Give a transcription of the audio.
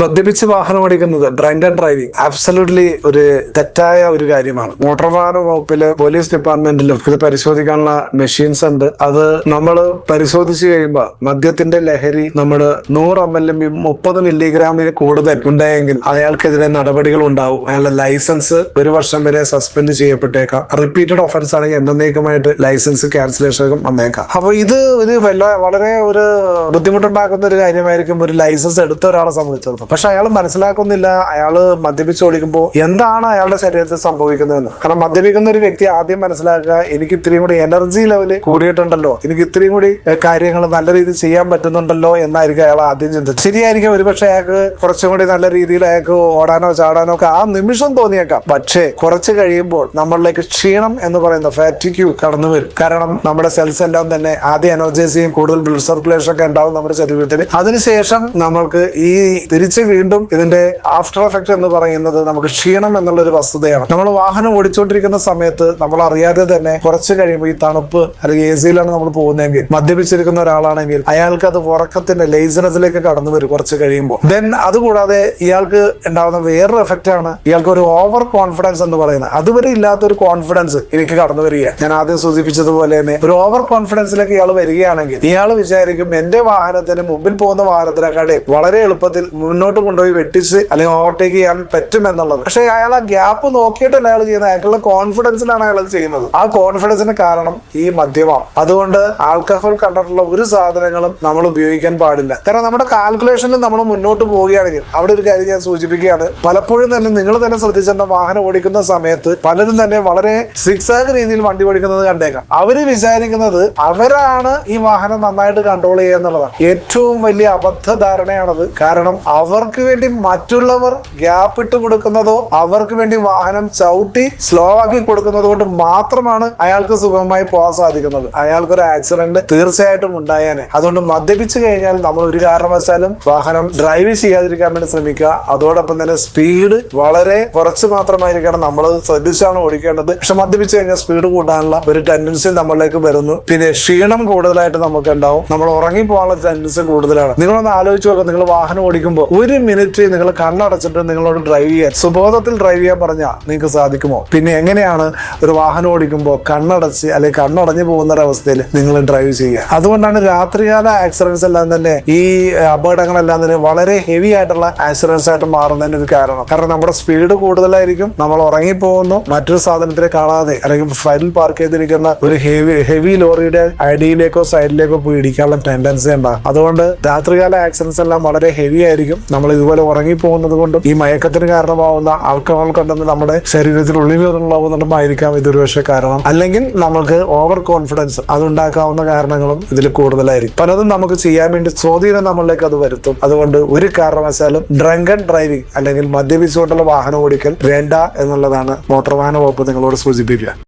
മദ്യപിച്ച് വാഹനം ഓടിക്കുന്നത് ഡ്രൈൻഡ് ആൻഡ് ഡ്രൈവിംഗ് അബ്സല്യൂട്ട്ലി ഒരു തെറ്റായ ഒരു കാര്യമാണ്. മോട്ടോർ വാഹന വകുപ്പിൽ പോലീസ് ഡിപ്പാർട്ട്മെന്റിലും ഇത് പരിശോധിക്കാനുള്ള മെഷീൻസ് ഉണ്ട്. അത് നമ്മൾ പരിശോധിച്ച് കഴിയുമ്പോൾ മദ്യത്തിന്റെ ലഹരി നമ്മൾ നൂറ് എം എൽ മുപ്പത് മില്ലിഗ്രാമിൽ കൂടുതൽ ഉണ്ടായെങ്കിൽ അയാൾക്കെതിരെ നടപടികൾ ഉണ്ടാവും. അയാളുടെ ലൈസൻസ് ഒരു വർഷം വരെ സസ്പെൻഡ് ചെയ്യപ്പെട്ടേക്കാം. റിപ്പീറ്റഡ് ഒഫൻസ് ആണെങ്കിൽ എന്നേക്കുമായിട്ട് ലൈസൻസ് ക്യാൻസലേഷൻ വന്നേക്കാം. അപ്പോൾ ഇത് ഒരു വളരെ ഒരു ബുദ്ധിമുട്ടുണ്ടാക്കുന്ന ഒരു കാര്യമായിരിക്കും ഒരു ലൈസൻസ് എടുത്ത ഒരാളെ സംബന്ധിച്ചിടത്തോളം. പക്ഷെ അയാൾ മനസ്സിലാക്കുന്നില്ല. അയാൾ മദ്യപിച്ച് ഓടിക്കുമ്പോൾ എന്താണ് അയാളുടെ ശരീരത്തിൽ സംഭവിക്കുന്നതെന്ന്. കാരണം മദ്യപിക്കുന്ന ഒരു വ്യക്തി ആദ്യം മനസ്സിലാക്കുക എനിക്ക് ഇത്രയും കൂടി എനർജി ലെവൽ കൂടിയിട്ടുണ്ടല്ലോ. എനിക്ക് ഇത്രയും കൂടി കാര്യങ്ങൾ നല്ല രീതിയിൽ ചെയ്യാൻ പറ്റുന്നുണ്ടല്ലോ എന്നായിരിക്കും അയാൾ ആദ്യം ചിന്തിച്ചത്. ശരിയായിരിക്കും ഒരുപക്ഷെ അയാൾക്ക് കുറച്ചും കൂടി നല്ല രീതിയിൽ അയാൾക്ക് ഓടാനോ ചാടാനോ ഒക്കെ ആ നിമിഷം തോന്നിയേക്കാം. പക്ഷേ കുറച്ച് കഴിയുമ്പോൾ നമ്മളിലേക്ക് ക്ഷീണം എന്ന് പറയുന്ന ഫാറ്റിക്യൂ കടന്നു വരും. കാരണം നമ്മുടെ സെൽസ് എല്ലാം തന്നെ ആദ്യം എനർജൈസ് ചെയ്യും കൂടുതൽ ബ്ലഡ് സർക്കുലേഷൻ ഒക്കെ ഉണ്ടാവും നമ്മുടെ ശരീരത്തിൽ. അതിനുശേഷം നമ്മൾക്ക് ഈ തിരിച്ച് വീണ്ടും ഇതിന്റെ ആഫ്റ്റർ എഫക്ട് എന്ന് പറയുന്നത് നമുക്ക് ക്ഷീണം എന്നുള്ള ഒരു വസ്തുതയാണ്. നമ്മൾ വാഹനം ഓടിച്ചുകൊണ്ടിരിക്കുന്ന സമയത്ത് നമ്മൾ അറിയാതെ തന്നെ കുറച്ച് കഴിയുമ്പോൾ ഈ തണുപ്പ് അല്ലെങ്കിൽ എ സിയിലാണ് നമ്മൾ പോകുന്നതെങ്കിൽ മദ്യപിച്ചിരിക്കുന്ന ഒരാളാണെങ്കിൽ അയാൾക്ക് അത് ഉറക്കത്തിന്റെ ലേസിനസിലേക്ക് കടന്നു വരും കുറച്ച് കഴിയുമ്പോൾ. ദെൻ അതുകൂടാതെ ഇയാൾക്ക് ഉണ്ടാകുന്ന വേറൊരു എഫക്റ്റ് ആണ് ഇയാൾക്ക് ഒരു ഓവർ കോൺഫിഡൻസ് എന്ന് പറയുന്നത്. അതുവരെ ഇല്ലാത്ത ഒരു കോൺഫിഡൻസ് എനിക്ക് കടന്നു വരിക ഞാൻ ആദ്യം സൂചിപ്പിച്ചതുപോലെ തന്നെ ഒരു ഓവർ കോൺഫിഡൻസിലേക്ക് ഇയാൾ വരികയാണെങ്കിൽ ഇയാൾ വിചാരിക്കും എന്റെ വാഹനത്തിന് മുമ്പിൽ പോകുന്ന വാഹനത്തിനെക്കാളെ വളരെ എളുപ്പത്തിൽ മുന്നോട്ട് കൊണ്ടുപോയി വെട്ടിച്ച് അല്ലെങ്കിൽ ഓവർടേക്ക് ചെയ്യാൻ പറ്റുമെന്നുള്ളത് പക്ഷേ അയാൾ ആ ഗ്യാപ്പ് നോക്കിയിട്ടല്ല അയാൾ ചെയ്യുന്നത്. അയാൾക്കുള്ള കോൺഫിഡൻസിലാണ് അയാൾ ചെയ്യുന്നത്. ആ കോൺഫിഡൻസിന് കാരണം ഈ മദ്യമാണ്. അതുകൊണ്ട് ആൽക്കഹോൾ കണ്ടിട്ടുള്ള ഒരു സാധനങ്ങളും നമ്മൾ ഉപയോഗിക്കാൻ പാടില്ല. കാരണം നമ്മുടെ കാൽക്കുലേഷനിൽ നമ്മൾ മുന്നോട്ട് പോവുകയാണെങ്കിൽ അവിടെ ഒരു കാര്യം ഞാൻ സൂചിപ്പിക്കുകയാണ്. പലപ്പോഴും തന്നെ നിങ്ങൾ തന്നെ ശ്രദ്ധിച്ചിട്ടുണ്ട വാഹനം ഓടിക്കുന്ന സമയത്ത് പലരും തന്നെ വളരെ സിക്സാഗ് രീതിയിൽ വണ്ടി ഓടിക്കുന്നത് കണ്ടേക്കാം. അവർ വിചാരിക്കുന്നത് അവരാണ് ഈ വാഹനം നന്നായിട്ട് കൺട്രോൾ ചെയ്യുക എന്നുള്ളതാണ്. ഏറ്റവും വലിയ അബദ്ധ അബദ്ധധാരണയാണത്. കാരണം അവർക്ക് വേണ്ടി മറ്റുള്ളവർ ഗ്യാപ്പ് ഇട്ട് കൊടുക്കുന്നതോ അവർക്ക് വേണ്ടി വാഹനം ചവിട്ടി സ്ലോ ആക്കി കൊടുക്കുന്നതോ കൊണ്ട് മാത്രമാണ് അയാൾക്ക് സുഖമായി പോകാൻ സാധിക്കുന്നത്. അയാൾക്കൊരു ആക്സിഡന്റ് തീർച്ചയായിട്ടും ഉണ്ടായേനെ. അതുകൊണ്ട് മദ്യപിച്ചു കഴിഞ്ഞാൽ നമ്മൾ ഒരു കാരണവശാലും വാഹനം ഡ്രൈവ് ചെയ്യാതിരിക്കാൻ വേണ്ടി ശ്രമിക്കുക. അതോടൊപ്പം തന്നെ സ്പീഡ് വളരെ കുറച്ച് മാത്രമായിരിക്കണം നമ്മൾ ശ്രദ്ധിച്ചാണ് ഓടിക്കേണ്ടത്. പക്ഷെ മദ്യപിച്ചു കഴിഞ്ഞാൽ സ്പീഡ് കൂട്ടാനുള്ള ഒരു ടെൻഡൻസി നമ്മളിലേക്ക് വരുന്നു. പിന്നെ ക്ഷീണം കൂടുതലായിട്ട് നമുക്ക് ഉണ്ടാവും നമ്മൾ ഉറങ്ങി പോകാനുള്ള ടെൻഡൻസി കൂടുതലാണ്. നിങ്ങളൊന്ന് ആലോചിച്ച് നോക്കുക നിങ്ങൾ വാഹനം ഓടിക്കുമ്പോൾ ഒരു മിനിറ്റ് നിങ്ങൾ കണ്ണടച്ചിട്ട് നിങ്ങളോട് ഡ്രൈവ് ചെയ്യാൻ സുബോധത്തിൽ ഡ്രൈവ് ചെയ്യാൻ പറഞ്ഞാൽ നിങ്ങൾക്ക് സാധിക്കുമോ? പിന്നെ എങ്ങനെയാണ് ഒരു വാഹനം ഓടിക്കുമ്പോൾ കണ്ണടച്ച് അല്ലെങ്കിൽ കണ്ണടഞ്ഞു പോകുന്ന ഒരവസ്ഥയിൽ നിങ്ങൾ ഡ്രൈവ് ചെയ്യുക? അതുകൊണ്ടാണ് രാത്രികാല ആക്സിഡൻസ് എല്ലാം തന്നെ ഈ അപകടങ്ങളെല്ലാം തന്നെ വളരെ ഹെവി ആയിട്ടുള്ള ആക്സിഡൻസ് ആയിട്ട് മാറുന്നതിന് ഒരു കാരണം. കാരണം നമ്മുടെ സ്പീഡ് കൂടുതലായിരിക്കും നമ്മൾ ഉറങ്ങിപ്പോകുന്നു. മറ്റൊരു സാധനത്തിനെ കാണാതെ അല്ലെങ്കിൽ ഫൈനൽ പാർക്ക് ചെയ്തിരിക്കുന്ന ഒരു ഹെവി ഹെവി ലോറിയുടെ അടിയിലേക്കോ സൈഡിലേക്കോ പോയി ഇടിക്കാനുള്ള ടെൻഡൻസി ഉണ്ടാകും. അതുകൊണ്ട് രാത്രികാല ആക്സിഡൻസ് എല്ലാം വളരെ ഹെവി ആയിരിക്കും. നമ്മൾ ഇതുപോലെ ഉറങ്ങിപ്പോകുന്നത് കൊണ്ടും ഈ മയക്കത്തിന് കാരണമാവുന്ന ആൽക്കഹോൾ കണ്ടെന്ന് നമ്മുടെ ശരീരത്തിൽ ഉള്ളിലുള്ളതുകൊണ്ടുമായിരിക്കാം ഇതൊരു പക്ഷേ കാരണം. അല്ലെങ്കിൽ നമുക്ക് ഓവർ കോൺഫിഡൻസ് അതുണ്ടാക്കാവുന്ന കാരണങ്ങളും ഇതിൽ കൂടുതലായിരിക്കും. പലതും നമുക്ക് ചെയ്യാൻ വേണ്ടി സ്വാധീനം നമ്മളിലേക്ക് അത് വരുത്തും. അതുകൊണ്ട് ഒരു കാരണവശാലും ഡ്രങ്കൻ ഡ്രൈവിംഗ് അല്ലെങ്കിൽ മദ്യപിച്ചുകൊണ്ടുള്ള വാഹനം ഓടിക്കൽ വേണ്ട എന്നുള്ളതാണ് മോട്ടോർ വാഹന വകുപ്പ് നിങ്ങളോട് സൂചിപ്പിക്കുക.